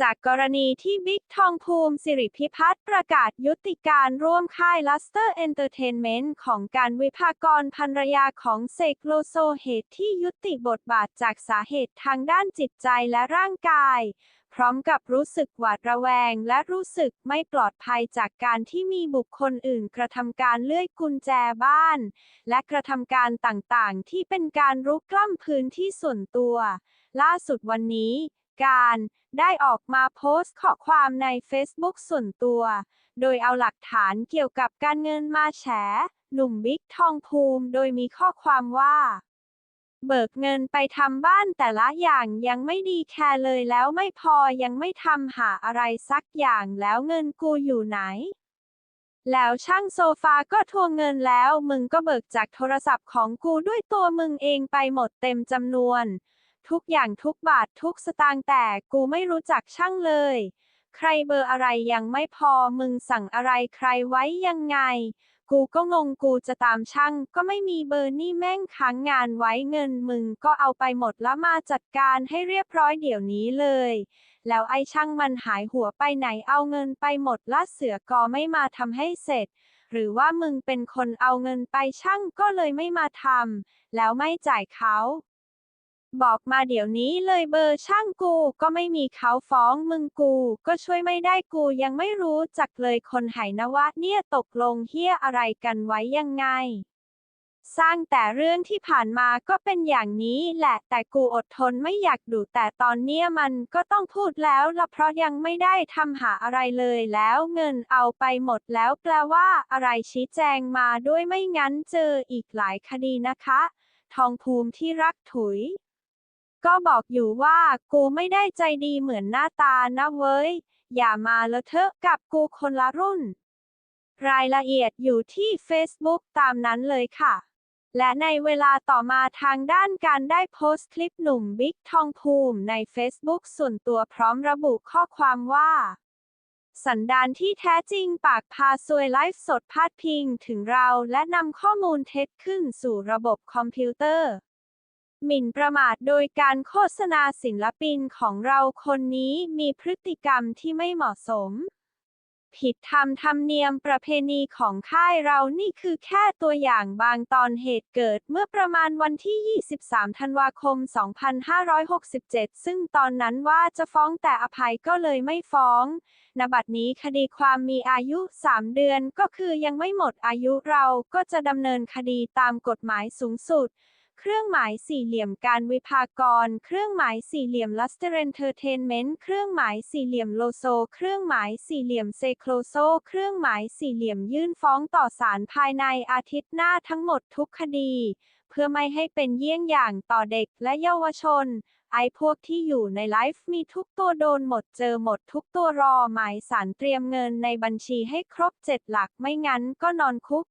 จากกรณีที่บิ๊กทองภูมิสิริพิพัฒน์ประกาศยุติการร่วมค่ายลัสเตอร์เอนเตอร์เทนเมนต์ของการวิภากรภรรยาของเสกโลโซเหตุที่ยุติบทบาทจากสาเหตุทางด้านจิตใจและร่างกาย พร้อมกับรู้สึกหวาดระแวงและรู้สึกไม่ปลอดภัยจากการที่มีบุคคลอื่นกระทำการเลื่อยกุญแจบ้าน และกระทำการต่างๆ ที่เป็นการรุกล้ำพื้นที่ส่วนตัว ล่าสุดวันนี้ การ ได้ออกมาโพสต์ข้อความใน Facebook ส่วนตัว โดยเอาหลักฐานเกี่ยวกับการเงินมาแฉ หนุ่มบิ๊กทองภูมิ โดยมีข้อความว่า เบิกเงินไปทำบ้านแต่ละอย่างยังไม่ดีแค่เลยแล้วไม่พอยังไม่ทำหาอะไรสักอย่างแล้วเงินกูอยู่ไหนแล้วช่างโซฟาก็ทวงเงินแล้ว มึงก็เบิกจากโทรศัพท์ของกูด้วยตัวมึงเองไปหมดเต็มจำนวน ทุกอย่างทุกบาททุกสตางค์แต่กูไม่รู้จักช่างเลย ใครเบอร์อะไรยังไม่พอมึงสั่งอะไรใครไว้ยังไง กูก็งงกูจะตามช่าง ก็ไม่มีเบอร์นี่แม่งค้างงานไว้เงินมึงก็เอาไปหมดแล้วมาจัดการให้เรียบร้อยเดี๋ยวนี้เลย แล้วไอ้ช่างมันหายหัวไปไหนเอาเงินไปหมดละเสือกอไม่มาทำให้เสร็จหรือว่ามึงเป็นคนเอาเงินไปช่างก็เลยไม่มาทำแล้วไม่จ่ายเขา บอกมาเดี๋ยวนี้เลยเบอร์ช่างกูก็ไม่มีเขาฟ้องมึงกู ก็ช่วยไม่ได้กูยังไม่รู้จักเลยคนไหนวะเนี่ยตกลงเฮียอะไรกันไว้ยังไง สร้างแต่เรื่องที่ผ่านมาก็เป็นอย่างนี้แหละแต่กูอดทนไม่อยากดูแต่ตอนเนี้ยมันก็ต้องพูดแล้วละเพราะยังไม่ได้ทำหาอะไรเลยแล้วเงินเอาไปหมดแล้วแปลว่าอะไรชี้แจงมาด้วยไม่งั้นเจออีกหลายคดีนะคะ ทองภูมิที่รักถุย ก็บอกอยู่ว่ากูไม่ได้ใจดีเหมือนหน้าตานะเว้ย อย่ามาเลอะเทอะกับกูคนละรุ่น รายละเอียดอยู่ที่ Facebook ตามนั้นเลยค่ะ และในเวลาต่อมาทางด้านการได้โพสต์คลิปหนุ่มบิ๊กทองภูมิใน Facebook ส่วนตัวพร้อมระบุข้อความว่าสันดานที่แท้จริงปากพาซวยไลฟ์สดพาดพิงถึงเราและนำข้อมูลเท็จขึ้นสู่ระบบคอมพิวเตอร์ หมิ่นประมาทโดยการโฆษณาศิลปินของเราคนนี้มีพฤติกรรมที่ไม่เหมาะสม ผิดธรรมธรรมเนียมประเพณีของค่ายเรานี่คือแค่ตัวอย่างบางตอนเหตุเกิดเมื่อประมาณวันที่ 23 ธันวาคม 2567 ซึ่งตอนนั้นว่าจะฟ้องแต่อภัยก็เลยไม่ฟ้อง ณ บัดนี้คดีความมีอายุ 3 เดือนก็คือยังไม่หมดอายุเราก็จะดำเนินคดีตามกฎหมายสูงสุด เครื่องหมายสี่เหลี่ยมการวิภากร เครื่องหมายสี่เหลี่ยมลัสเตอร์เอนเตอร์เทนเมนต์ เครื่องหมายสี่เหลี่ยมโลโซ เครื่องหมายสี่เหลี่ยมเซโคลโซ เครื่องหมายสี่เหลี่ยมยื่นฟ้องต่อศาลภายในอาทิตย์หน้าทั้งหมดทุกคดี เพื่อไม่ให้เป็นเยี่ยงอย่างต่อเด็กและเยาวชน ไอ้พวกที่อยู่ในไลฟ์มีทุกตัวโดนหมดเจอหมดทุกตัวรอหมายสารเตรียมเงินในบัญชีให้ครบเจ็ดหลักไม่งั้นก็นอนคุก